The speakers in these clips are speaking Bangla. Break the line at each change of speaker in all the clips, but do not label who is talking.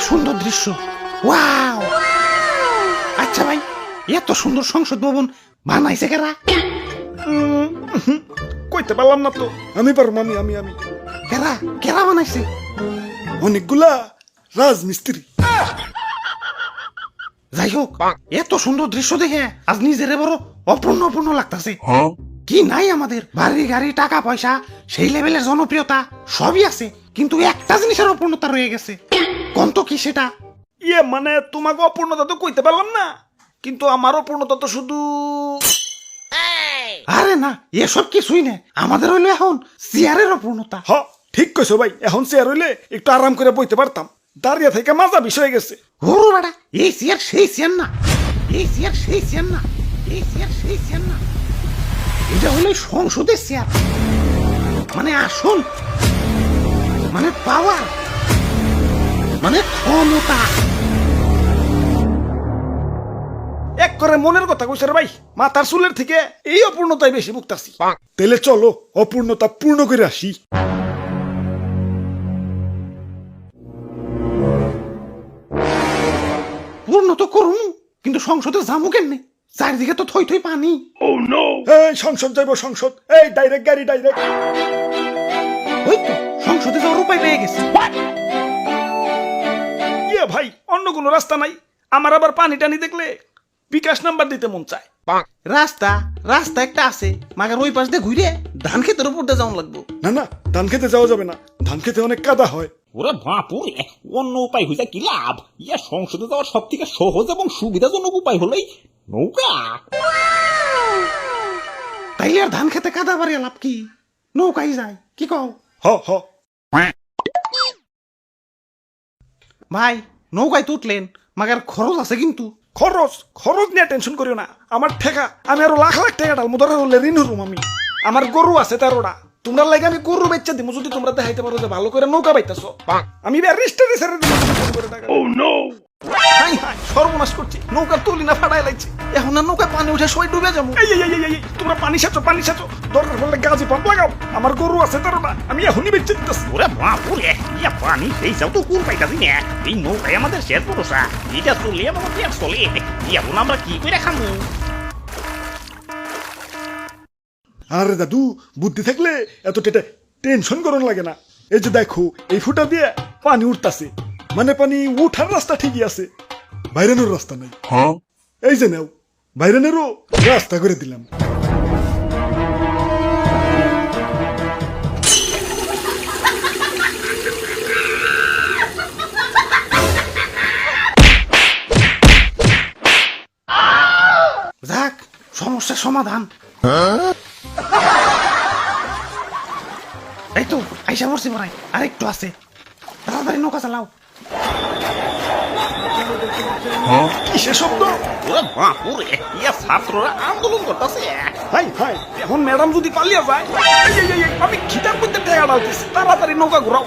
সুন্দর দৃশ্য। ওয়াও! আচ্ছা ভাই এত সুন্দর সংসদ ভবন বানাইছে কারা?
কইতে পারলাম না তো। আমি পারব আমি আমি আমি।
কেরা? কেরা বানাইছে?
অনেকগুলা রাজমিস্ত্রি।
যাই হোক এত সুন্দর দৃশ্য দেখে আজ নিজের বড় অপূর্ণ অপূর্ণ লাগতাছে। কি নাই আমাদের? বাড়ি গাড়ি টাকা পয়সা সেই লেভেলের জনপ্রিয়তা সবই আছে কিন্তু একটা জিনিসের অপূর্ণতা রয়ে গেছে। কন্ত কি সেটা?
ইয়ে মানে তোমাকে অপূর্ণতা তো কইতে পারলাম না। কিন্তু আমার অপূর্ণতা তো শুধু
আরে না এসব কিছুই না আমাদের হইল এখন চেয়ারের অপূর্ণতা।
হ ঠিক কইছো ভাই। এখন চেয়ার হইলে একটু আরাম করে বইতে পারতাম। দাঁড়িয়ে থেকে মাজা বিষয় গেছে।
ওরো বেটা এই চেয়ার সেই চেয়ার না। এই চেয়ার সেই চেয়ার না। এই চেয়ার সেই চেয়ার না। এটা হলো সংসদের চেয়ার। মানে আসল মানে পাওয়ার। মানে ক্ষমতা।
এক করে মনের কথা কইছে রে ভাই মাথার চুলের থেকে এই অপূর্ণতাই বেশি ভুগতাছি তাহলে চলো অপূর্ণতা পূর্ণ করে আসি।
পূর্ণ তো করুন কিন্তু সংসদে যাব কেমনে? চারিদিকে তো থই থই পানি।
এই সংসদ যাইব সংসদ। এই ডাইরেক্ট গাড়ি ডাইরেক্ট
ওই তো সংসদে যাওয়ার উপায় পেয়ে গেছে।
ইয়ে ভাই অন্য কোনো রাস্তা নাই। আমার আবার পানি টানি দেখলে বিকাশ নাম্বার দিতে মন চায়।
রাস্তা রাস্তা একটা আছে মাগার ওই পাশ দিয়ে ঘুরে ধান ক্ষেতের উপর দিয়ে যাওয়া লাগবো।
না না ধান খেতে যাওয়া যাবে না। ধান খেতে অনেক কাদা হয়।
ওরে বাপুরে অন্য উপায় হইছে কি লাভ? ইয়া সংসদে যাওয়ার সব থেকে সহজ এবং সুবিধাজনক উপায় হলেই নৌকা।
তাইলে আর ধান খেতে কাদা বাড়িয়া লাভ কি? নৌকাই যায় কি কও?
হ হ।
ভাই নৌকায় তো উঠলেন মাগার খরচ আছে কিন্তু।
খরচ? খরচ নিয়ে টেনশন করিও না। আমার ঠেকা আমি আরও লাখ লাখ টাকা ডাল মুদার হলে ঋণ হরুম আমি। আমার গরু আছে তেরোটা। তোমরা লাগে আমি গরু বেচা দিব যদি তোমরা দেখাইতে পারো যে ভালো করে নৌকা পাইতেছো আমি রিস্টারে ছেড়ে দিবো সর্বনাশ করছি নৌকা তুলি না ফাড়াই লাগছে।
এখন আর নৌকায় পানি উঠে সবাই ডুবে যাব।
এই এই এই, এই এই তোমরা পানি সাচো পানি সাচো দরকার গাজি পাম্প লাগাও। আমার গরু আছে তেরোটা আমি এখনই বেচে দিতেছি
ওরে ইয়া পানি? সেই যাও তো পাইতাছি না। এই নৌকায় আমাদের শেষ ভরসা। এটা চলে আমার পেট চলে। এখন আমরা কি করে খামু?
আরে দাদু বুদ্ধি থাকলে এত টেটে টেনশন করন লাগে না। এই যে দেখো এই ফুটা দিয়ে পানি উঠতাছে। মানে পানি উঠার রাস্তা ঠিকই আছে। বাইরানোর রাস্তা নাই। এই যে নাও বাইরানেরও রাস্তা করে দিলাম।
যাক সমস্যার সমাধান। এই তো আইসা পড়ছি পড়াই আর একটু আছে। তাড়াতাড়ি নৌকা চালাও।
কিসের শব্দ?
ওরে বাপুরে ছাত্ররা আন্দোলন করতেছে।
হাই হাই এখন ম্যাডাম যদি পালিয়ে যায় এই, এই, এই, এই, আমি খিদার মধ্যে টেকা ডালতেছি তাড়াতাড়ি নৌকা ঘুরাও।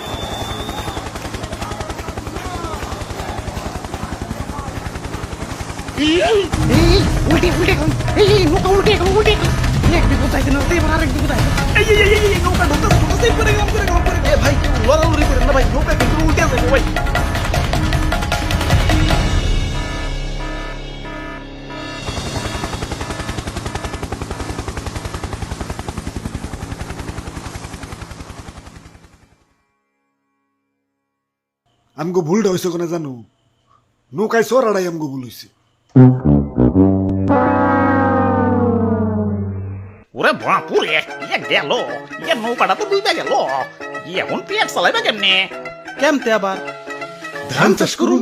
উল্টে উল্টে উল্টে
আমগো ভুলটা হয়েছে কোনে জানো? নৌকায় চড়াড়াই আমগো ভুল হয়েছে
ওরে বাপুরে ইয়ে গেল। ইয়ে নৌকাটা তো ডুবে গেল এখন পেট চালাইবে কেমনে?
কেমতে আবার?
ধান চাষ করুন